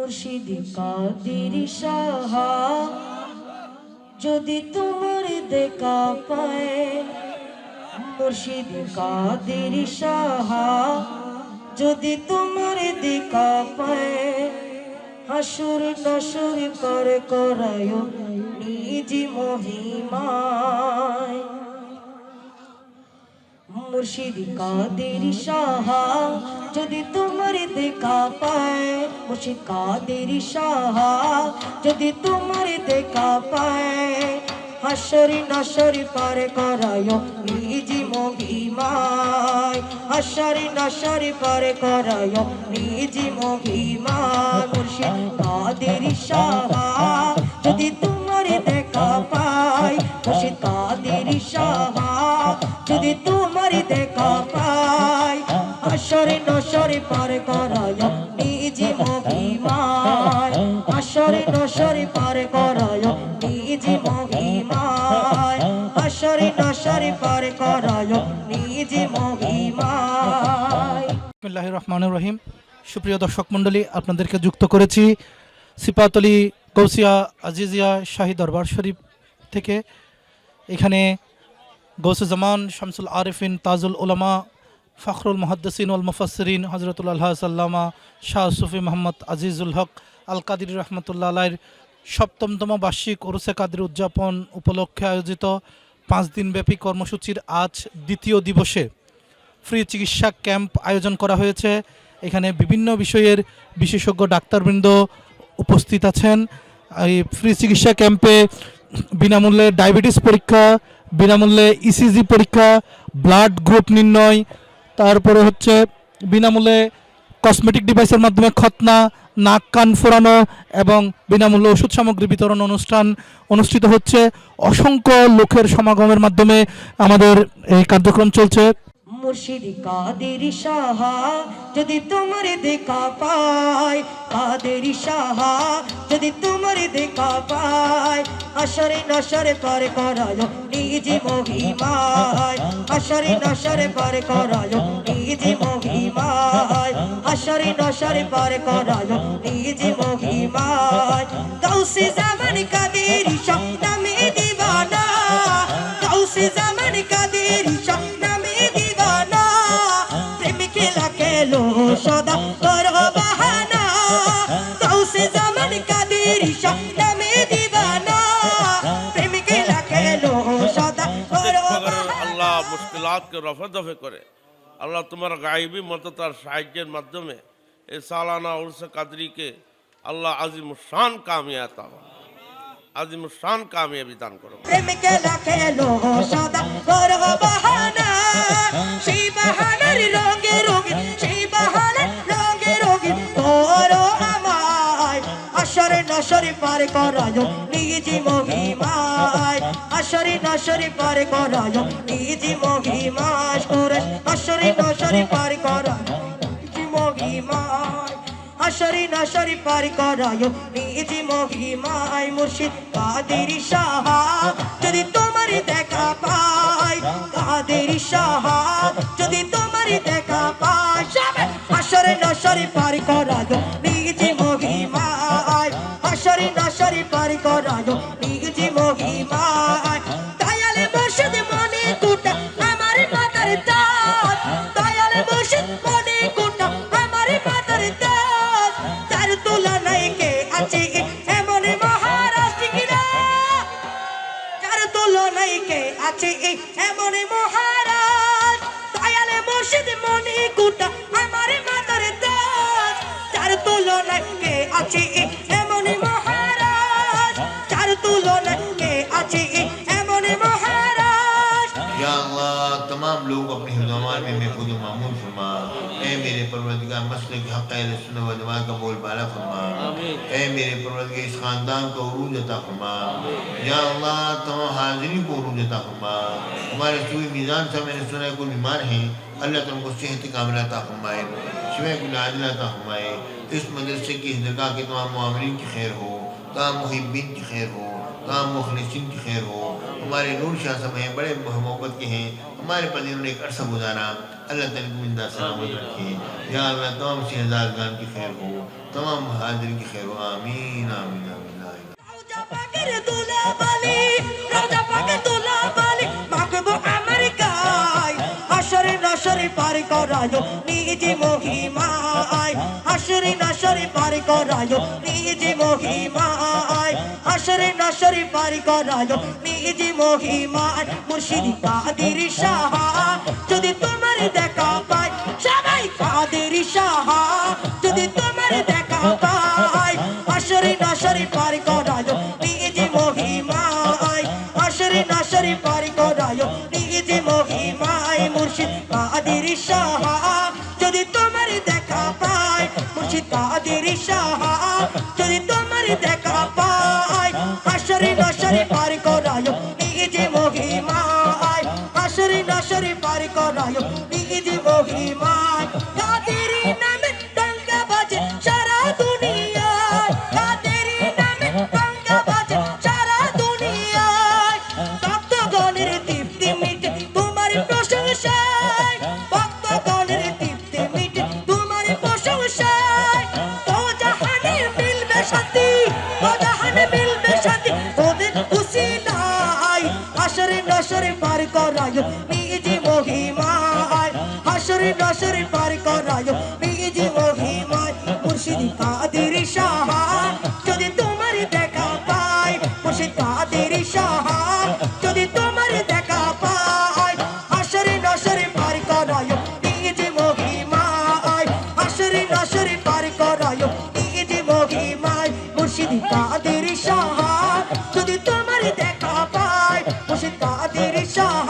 মুর্শিদ কাদের সাহা। যদি তোমার দেখা পায়, মুর্শিদ কাদের সাহা। যদি তোমার দেখা পায়, হাসুর নসুর পর করায় নিজ মহিমায়। মুর্শিদ কাদের সাহা, যদি তোমার দেখা পায় মুর্শিদ কাদের সাহা, যদি তোমার দেখা পায়, হাসরি নসরি পার করায় নিজ মহিমায়। হাসরি নসরি পার করায় নিজ মহিমায়। মুর্শিদ কাদের সাহা, যদি তোমার দেখা পায় মুর্শিদ কাদের সাহা, যদি তোমার দেখা পাই আসরে নসরে পার করায় বিসমিল্লাহ রহমান রহিম। সুপ্রিয় দর্শক মণ্ডলী, আপনাদেরকে যুক্ত করেছি সিপাতলি গৌসিয়া আজিজিয়া শাহী দরবার শরীফ থেকে। এখানে গৌসুজ্জামান শামসুল আরিফিন তাজুল উলামা ফখরুল মুহাদ্দিসিন ওয়াল মুফাসসিরিন হজরতুল্লাহ সাল্লামা শাহ সুফি মোহাম্মদ আজিজুল হক আল কাদির রহমতুল্লাহ আলাইর সপ্তমতম বার্ষিক ওরুসে কাদির উদযাপন উপলক্ষে আয়োজিত পাঁচ দিনব্যাপী কর্মসূচির আজ দ্বিতীয় দিবসে। ফ্রি চিকিৎসা ক্যাম্প আয়োজন করা হয়েছে। এখানে বিভিন্ন বিষয়ের বিশেষজ্ঞ ডাক্তারবৃন্দ উপস্থিত আছেন। এই ফ্রি চিকিৎসা ক্যাম্পে বিনামূল্যে ডায়াবেটিস পরীক্ষা, বিনামূল্যে ইসিজি পরীক্ষা, ব্লাড গ্রুপ নির্ণয়, তারপরে হচ্ছে বিনামূল্যে কসমেটিক ডিভাইসের মাধ্যমে খতনা নাক, কান ফোরানো এবং বিনামূল্যে ওষুধ সামগ্রী বিতরণ অনুষ্ঠান অনুষ্ঠিত হচ্ছে। অসংখ্য লোকের সমাগমের মাধ্যমে আমাদের এই কার্যক্রম চলছে। মুর্শিদ কাদের সাহা যদি তোমার দেখা পায় কাদের সাহা যদি তোমার দেখা পায় আসরে নসরে পার করায় নিজ মহিমায়। আসরে নসরে পার করায় নিজ মহিমায়। আসরে নসরে পার করায় নিজ মহিমায়। কৌশি জামান কাদের শাহ? মুশকিলাতকে রফে দফে করে। আল্লাহ তোমার গাইবী মতো তার সাহায্যের মাধ্যমে এই সালানা উর্সে কাদরিকে আল্লাহ আজিম শান কামিয়াতা আজিম শান কামিয়াবি দান করো। নসরে পার করায়, নিজ মহিমায়। আসরে নসরে পার করায়, নিজ মহিমায় সুরেশ আসরে নসরে পার করায়, নিজ মহিমায়। আসরি নসরি পার করায়, নিজ মহিমায় মুর্শিদ কাদের সাহা যদি তোমার দেখা পাই কাদের সাহা যদি তোমার দেখা পাই, আসরে নসরি পার করায়। আসরে নসরি পার করায় নিজ মহিমায়। দয়ালে মুর্শিদ মনে কুটা আমার মাতার দাঁত। দয়ালে মুর্শিদ মনে কুটা আমার মাতার দাঁত। তার তুলনায় কে আছে এমন মহারাজ কিনা? তার তুলনায় কে আছে এমন মহারাজ مسئلے کے حق اہل سنت و جماعت کا بول بالا فرما اے میرے پروردگار اس خاندان کو عروج عطا فرما یا اللہ تمام حاضرین کو عروج عطا فرما ہمارے سوئی میزان سے میں نے سنا ہے کوئی بیمار ہیں اللہ تم کو صحت کاملہ عطا فرمائے۔ شفا کو عادل عطا فرمائے۔ اس مدرسے کی درگاہ کے تمام معاملین کی خیر ہو تمام محبین کی خیر ہو تمام مخلصین کی خیر ہو۔ ہمارے نور شاہ صاحب ہیں بڑے محبت کے ہیں۔ ہمارے پاس انہوں نے ایک عرصہ گزارا، اللہ تعالیٰ کو مندہ سلامت رکھے۔ یا اللہ، تمام شہزادگان کی خیر ہو، تمام حاضر کی خیر ہو۔ آمین آمین آمین آمین موسیقی মহিমায় মুর্শিদ কাদের সাহা যদি তোমার দেখা পায় সবাই কাদের সাহা যদি তোমার দেখা পায় হাসরে নসরে পার করায় নিজ মহিমায়। হাসরে নসরে পার করায় নিজ মহিমায় মুর্শিদ কাদের সাহা যদি তোমার দেখা পায় মুর্শিদ কাদের সাহা যদি তোমার দেখা পায় করায় নিজ মহিমায় হাসরে নসরে পার করায়, নিজ মহিমায় মুর্শিদ কাদের সাহা? যদি তোমার দেখা পায় মুর্শিদ কাদের সাহা? যদি তোমার দেখা পায় হাসরে নসরে পার করায়, নিজ মহিমায় হাসরে নসরে পার করায়, নিজ মহিমায় মুর্শিদ কাদের সাহা? যদি তোমার দেখা পায় মুর্শিদ কাদের সাহা?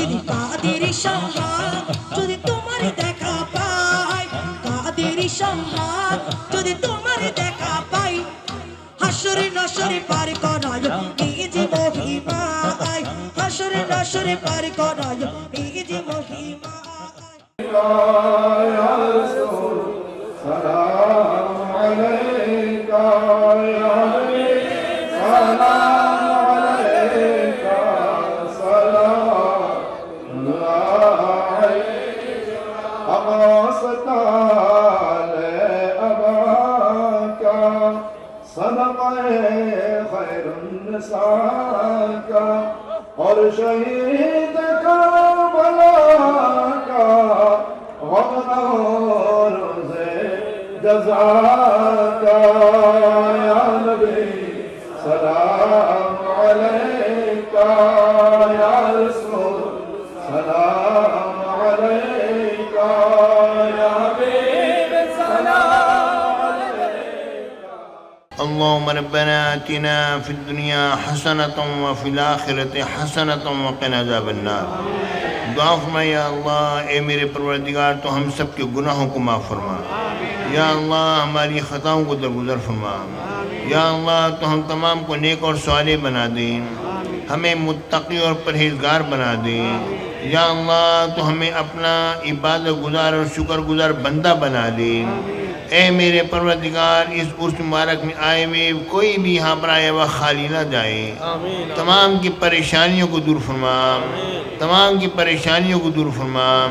যদি কাদের সম্রাট যদি তোমার দেখা পাই, কাদের সম্রাট যদি তোমার দেখা পাই, হাসরে নসরে পার করায় এই যে মহিমায়। হাসরে নসরে পার করায় এই যে মহিমায়। সালাম আলাইকা শহীদ কারবালা কা হমনা রোজে জাযা কা ইয়া নবী সালাম। ربنا آتنا في الدنيا حسنة وفي الآخرة حسنة وقنا عذاب النار. دعا فرما یا اللہ، اے میرے پروردگار، تو ہم سب کے گناہوں کو معاف فرما۔ یا اللہ، ہماری خطاؤں کو درگزر فرما۔ یا اللہ، تو ہم تمام کو نیک اور صالح بنا دیں ہمیں متقی اور پرہیزگار بنا دیں یا اللہ، تو ہمیں اپنا عبادت گزار اور شکر گزار بندہ بنا دیں اے میرے پروردگار اس عرس مبارک میں آئے ہوئے کوئی بھی یہاں پر آیا ہوا خالی نہ جائے۔ تمام کی پریشانیوں کو دور فرما۔ تمام کی پریشانیوں کو دور فرما۔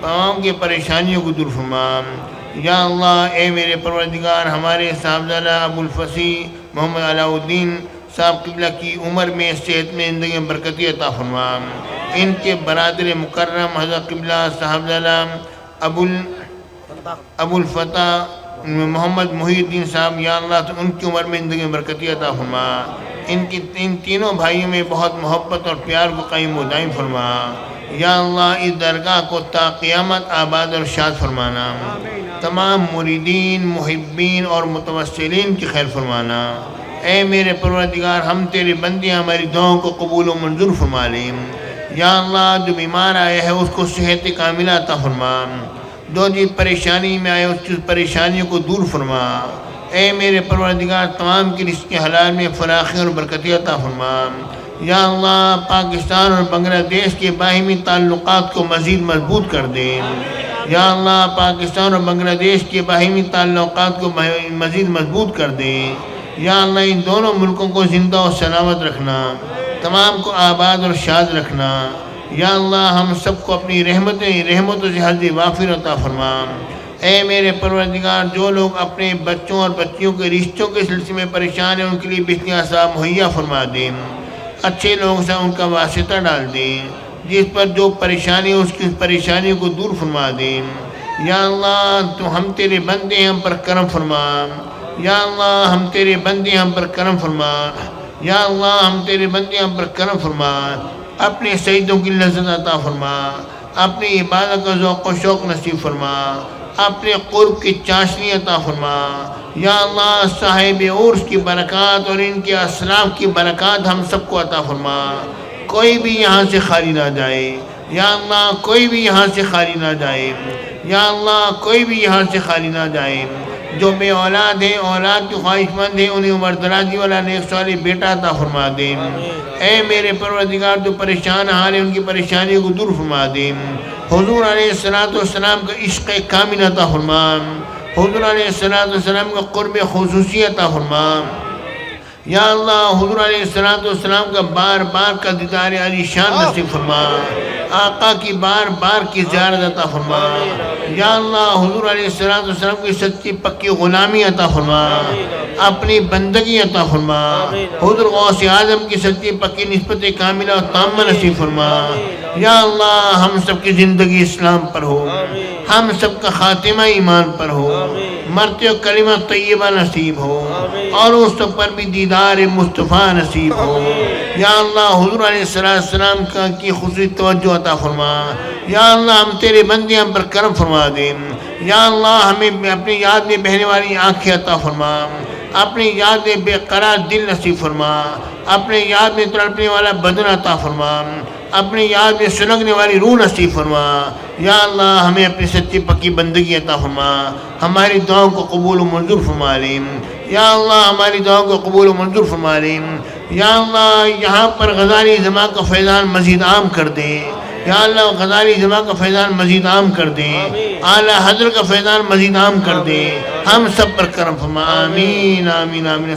تمام کی پریشانیوں کو دور فرما۔ یا اللہ اے میرے پروردگار ہمارے صاحبزادہ ابو الفصیح محمد علاء الدین صاحب قبلہ کی عمر میں صحت میں زندگی میں برکتی عطا فرما۔ ان کے برادر مکرم حضرت قبلہ صاحبزادہ ابو ابو الفتح محمد محی الدین صاحب، یا اللہ تو ان کی عمر میں زندگی میں برکتی عطا فرما۔ ان کی ان تینوں بھائیوں میں بہت محبت اور پیار کو قائم و دائم فرما۔ یا اللہ، اس درگاہ کو تا قیامت آباد اور شاد فرمانا۔ تمام مریدین، محبین اور متوسلین کی خیر فرمانا۔ اے میرے پروردگار، ہم تیرے بندیاں، ہماری دعاؤں کو قبول و منظور فرما لیں۔ یا اللہ، جو بیمار آیا ہے، اس کو صحت کاملہ عطا فرما۔ جو جس جی پریشانی میں آئے، اس کی پریشانیوں کو دور فرما۔ اے میرے پروردگار، تمام کی رزق کے حلال میں فراخی اور برکتی عطا فرما۔ یا اللہ، پاکستان اور بنگلہ دیش کے باہمی تعلقات کو مزید مضبوط کر دے۔ یا اللہ، پاکستان اور بنگلہ دیش کے باہمی تعلقات کو مزید مضبوط کر دے۔ یا اللہ، ان دونوں ملکوں کو زندہ اور سلامت رکھنا۔ تمام کو آباد اور شاد رکھنا۔ یا اللہ، ہم سب کو اپنی رحمتیں رحمتوں سے حضرت وافر عطا فرما اے میرے پروردگار، جو لوگ اپنے بچوں اور بچیوں کے رشتوں کے سلسلے میں پریشان ہیں، ان کے لیے بہترین صاحب مہیا فرما دیں۔ اچھے لوگوں سے ان کا واسطہ ڈال دیں۔ جس پر جو پریشانی اس کی پریشانیوں کو دور فرما دیں۔ یا اللہ، تو ہم تیرے بندے ہم پر کرم فرما یا اللہ، ہم تیرے بندے ہم پر کرم فرما یا اللہ، ہم تیرے بندے ہم پر کرم فرما اپنے سعیدوں کی لذت عطا فرما، اپنی عبادت کا ذوق و شوق نصیب فرما، اپنے قرب کی چاشنی عطا فرما۔ یا اللہ، صاحب عرس کی برکات اور ان کے اسلاف کی برکات ہم سب کو عطا فرما۔ کوئی بھی یہاں سے خالی نہ جائے۔ یا اللہ، کوئی بھی یہاں سے خالی نہ جائے۔ یا اللہ، کوئی بھی یہاں سے خالی نہ جائے۔ جو بے اولاد ہیں اولاد کی خواہش مند ہیں انہیں عمر درازی والا نیک سوالی بیٹا عطا فرما دیں۔ اے میرے پروردگار جو پریشان حال ہیں ان کی پریشانیوں کو دور فرما دیں۔ حضور علیہ السلاۃ والسلام کا عشق کامل عطا فرما۔ حضور علیہ السلاۃ والسلام کا قرب خصوصی عطا فرما۔ یا اللہ حضور علیہ السلاۃ والسلام کا بار بار کا دیدار علی شان نصیب فرما۔ آقا کی بار بار کی زیارت عطا فرما۔ یا اللہ، حضور علیہ السلاۃ والسلام کی سچی پکی غلامی عطا فرما۔ اپنی بندگی عطا فرما۔ حضور غوث اعظم کی سچی پکی نسبت کاملہ و تامہ نصیب فرما۔ یا اللہ، ہم سب کی زندگی اسلام پر ہو۔ ہم سب کا خاتمہ ایمان پر ہو۔ مرتے و کلمہ طیبہ نصیب ہو۔ اور اس پر بھی دیدار مصطفیٰ نصیب ہو۔ یا اللہ حضور علیہ السلام کا کی خصوصی توجہ عطا فرما۔ یا اللہ ہم تیرے بندے ہم پر کرم فرما دیں یا اللہ ہمیں اپنی یاد میں بہنے والی آنکھیں عطا فرما۔ اپنی یاد میں بے قرار دل نصیب فرما۔ اپنے یاد میں تڑپنے والا بدن عطا فرما۔ اپنی یاد میں سلگنے والی روح نصیب فرما۔ یا اللہ، ہمیں اپنی سچی پکی بندگی عطا فرما۔ ہماری دعاؤں کو قبول و منظور فرما لیں یا اللہ، ہماری دعاؤں کو قبول و منظور فرما لیں یا اللہ، یہاں پر غزالی جماع کا فیضان مزید عام کر دے یا اللہ، غزالی جماع کا فیضان مزید عام کر دے اعلیٰ حضرت کا فیضان مزید عام کر دے ہم سب پر کرم فرما۔ آمین آمین آمین۔